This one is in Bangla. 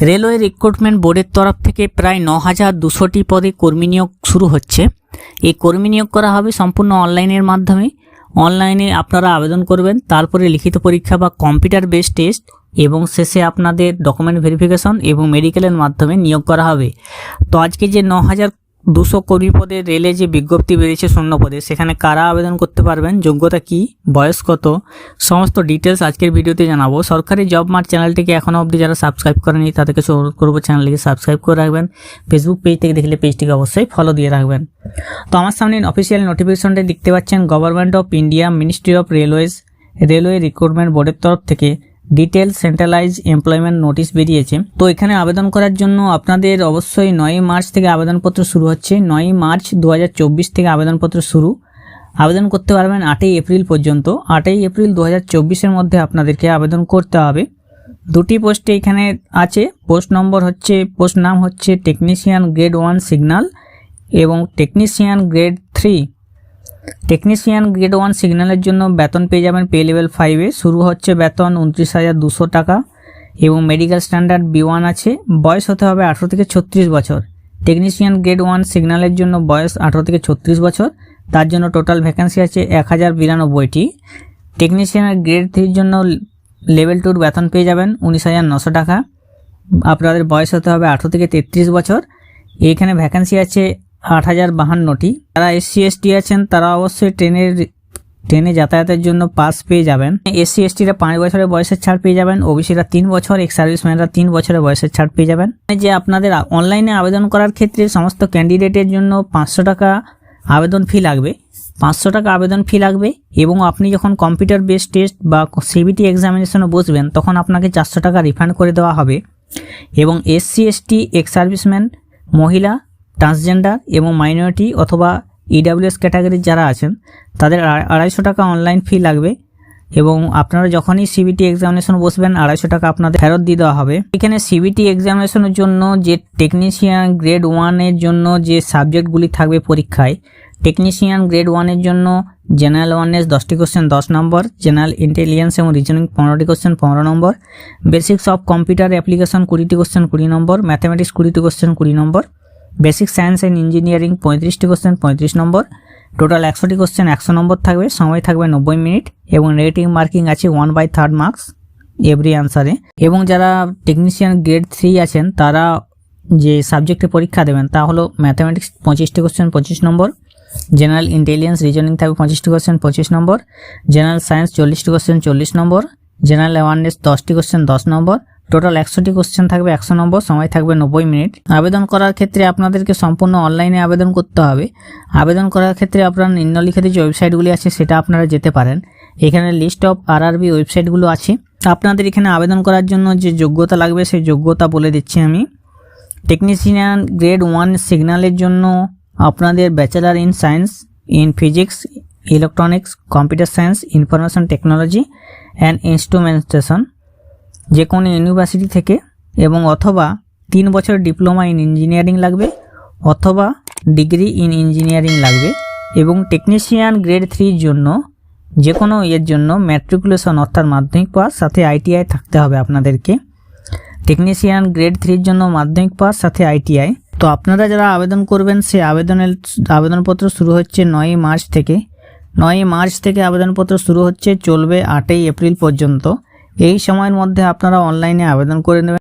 রেলওয়ে রিক্রুটমেন্ট বোর্ডের তরফ থেকে প্রায় ন হাজার দুশোটি পদে কর্মী নিয়োগ শুরু হচ্ছে। এই কর্মী নিয়োগ করা হবে সম্পূর্ণ অনলাইনের মাধ্যমে। অনলাইনে আপনারা আবেদন করবেন, তারপরে লিখিত পরীক্ষা বা কম্পিউটার বেস টেস্ট এবং শেষে আপনাদের ডকুমেন্ট ভেরিফিকেশন এবং মেডিকেলের মাধ্যমে নিয়োগ করা হবে। তো আজকে যে ন হাজার দুশো কর্মী পদে রেলে যে বিজ্ঞপ্তি বেরিয়েছে শূন্য পদে, সেখানে কারা আবেদন করতে পারবেন, যোগ্যতা কি, বয়স কত, সমস্ত ডিটেলস আজকের ভিডিওতে জানাব। সরকারি জব মার্ট চ্যানেলটিকে এখনও অবধি যারা সাবস্ক্রাইব করেনি, তাদেরকে অনুরোধ করব চ্যানেলটিকে সাবস্ক্রাইব করে রাখবেন। ফেসবুক পেজ থেকে দেখলে পেজটিকে অবশ্যই ফলো দিয়ে রাখবেন। তো আমার সামনে অফিসিয়াল নোটিফিকেশনটা দেখতে পাচ্ছেন government of India ministry of railways railway recruitment বোর্ডের তরফ থেকে। ডিটেল সেন্ট্রালাইজ এমপ্লয়মেন্ট নোটিশ বেরিয়েছে। তো এখানে আবেদন করার জন্য আপনাদের অবশ্যই নয়ই মার্চ থেকে আবেদনপত্র শুরু হচ্ছে। নয়ই মার্চ দু হাজার চব্বিশ থেকে আবেদনপত্র শুরু। আবেদন করতে পারবেন আটই এপ্রিল পর্যন্ত। আটই এপ্রিল দু হাজার মধ্যে আপনাদেরকে আবেদন করতে হবে। দুটি পোস্টে এখানে আছে। পোস্ট নম্বর হচ্ছে, পোস্ট নাম হচ্ছে টেকনিশিয়ান গ্রেড ওয়ান সিগন্যাল এবং technician grade three. Technician grade one সিগন্যালের জন্য বেতন পেয়ে যাবেন পে লেভেল ফাইভে শুরু হচ্ছে বেতন উনত্রিশ হাজার দুশো টাকা এবং মেডিকেল স্ট্যান্ডার্ড বি ওয়ান আছে। বয়স হতে হবে আঠেরো থেকে ছত্রিশ বছর। টেকনিশিয়ান গ্রেড ওয়ান সিগন্যালের জন্য বয়স আঠেরো থেকে ছত্রিশ বছর। তার জন্য টোটাল ভ্যাকেন্সি আছে এক হাজার বিরানব্বইটি। টেকনিশিয়ানের গ্রেড থ্রির জন্য লেভেল টুর বেতন পেয়ে যাবেন উনিশ হাজার নশো টাকা। আপনাদের বয়স হতে হবে আঠেরো থেকে তেত্রিশ বছর। এইখানে ভ্যাকেন্সি আছে আট হাজার বাহান্নটি। যারা এসসি এসটি আছেন, তারা অবশ্যই ট্রেনের ট্রেনে যাতায়াতের জন্য পাস পেয়ে যাবেন। এসসি এসটিরা পাঁচ বছরের বয়সের ছাড় পেয়ে যাবেন। ওবিসিরা তিন বছর এক্স সার্ভিসম্যানরা তিন বছরের বয়সের ছাড় পেয়ে যাবেন। যে আপনাদের অনলাইনে আবেদন করার ক্ষেত্রে সমস্ত ক্যান্ডিডেটের জন্য পাঁচশো টাকা আবেদন ফি লাগবে। পাঁচশো টাকা আবেদন ফি লাগবে এবং আপনি যখন কম্পিউটার বেস টেস্ট বা সিবিটি এক্সামিনেশনে বসবেন, তখন আপনাকে চারশো টাকা রিফান্ড করে দেওয়া হবে। এবং এসসি এসটি এক্স সার্ভিসম্যান মহিলা ট্রান্সজেন্ডার এবং মাইনরিটি অথবা ইডাব্লিউএস ক্যাটাগরির যারা আছেন, তাদের আড়াইশো টাকা অনলাইন ফি লাগবে এবং আপনারা যখনই সিবিটি এক্সামিনেশন বসবেন, আড়াইশো টাকা আপনাদের ফেরত দিয়ে দেওয়া হবে। এখানে সিবিটি এক্সামিনেশনের জন্য যে টেকনিশিয়ান গ্রেড ওয়ানের জন্য যে সাবজেক্টগুলি থাকবে পরীক্ষায় টেকনিশিয়ান গ্রেড ওয়ানের জন্য জেনারেল ওয়ারনেস দশটি কোশ্চেন দশ নম্বর জেনারেল ইন্টেলিজেন্স এবং রিজনিং পনেরোটি কোশ্চেন পনেরো number basics of computer application কুড়িটি কোশ্চেন কুড়ি নম্বর ম্যাথামেটিক্স কুড়িটি কোশ্চেন কুড়ি number. Basic science and engineering পঁয়ত্রিশটি কোশ্চেন পঁয়ত্রিশ নম্বর। টোটাল একশোটি কোশ্চেন একশো নম্বর থাকবে, সময় থাকবে নব্বই মিনিট, এবং রেটিং মার্কিং আছে one by third marks every আনসারে এবং যারা টেকনিশিয়ান গ্রেড থ্রি আছেন, তারা যে সাবজেক্টে পরীক্ষা দেবেন, তা হলো ম্যাথামেটিক্স পঁচিশটি কোশ্চেন পঁচিশ নম্বর। জেনারেল ইন্টেলিজেন্স রিজনিং থাকবে পঁচিশটি কোশ্চেন পঁচিশ নম্বর। জেনারেল সায়েন্স চল্লিশটি কোশ্চেন চল্লিশ নম্বর। জেনারেল অ্যাওয়ারনেস দশটি কোশ্চেন দশ নম্বর। টোটাল একশোটি কোশ্চেন থাকবে, একশো নম্বর, সময় থাকবে নব্বই মিনিট। আবেদন করার ক্ষেত্রে আপনাদেরকে সম্পূর্ণ অনলাইনে আবেদন করতে হবে। আবেদন করার ক্ষেত্রে আপনার নিম্নলিখিত যে ওয়েবসাইটগুলি আছে, সেটা আপনারা যেতে পারেন। এখানে লিস্ট অফ আরআরবি ওয়েবসাইটগুলো আছে। আপনাদের এখানে আবেদন করার জন্য যে যোগ্যতা লাগবে, সেই যোগ্যতা বলে দিচ্ছি আমি। টেকনিশিয়ান গ্রেড ওয়ান সিগন্যালের জন্য আপনাদের bachelor in science in physics electronics computer science information technology and instrumentation যে কোনো ইউনিভার্সিটি থেকে এবং অথবা তিন বছর ডিপ্লোমা ইন ইঞ্জিনিয়ারিং লাগবে, অথবা ডিগ্রি ইন ইঞ্জিনিয়ারিং লাগবে এবং টেকনিশিয়ান গ্রেড থ্রির জন্য যে কোনো এর জন্য ম্যাট্রিকুলেশন অর্থাৎ মাধ্যমিক পাস, সাথে আইটিআই থাকতে হবে আপনাদেরকে। টেকনিশিয়ান গ্রেড থ্রির জন্য মাধ্যমিক পাস, সাথে আইটিআই তো আপনারা যারা আবেদন করবেন, সে আবেদনের আবেদনপত্র শুরু হচ্ছে নয়ই মার্চ থেকে। নয়ই মার্চ থেকে আবেদনপত্র শুরু হচ্ছে, চলবে আটই এপ্রিল পর্যন্ত। এই সময়ের মধ্যে আপনারা অনলাইনে আবেদন করে নেবেন।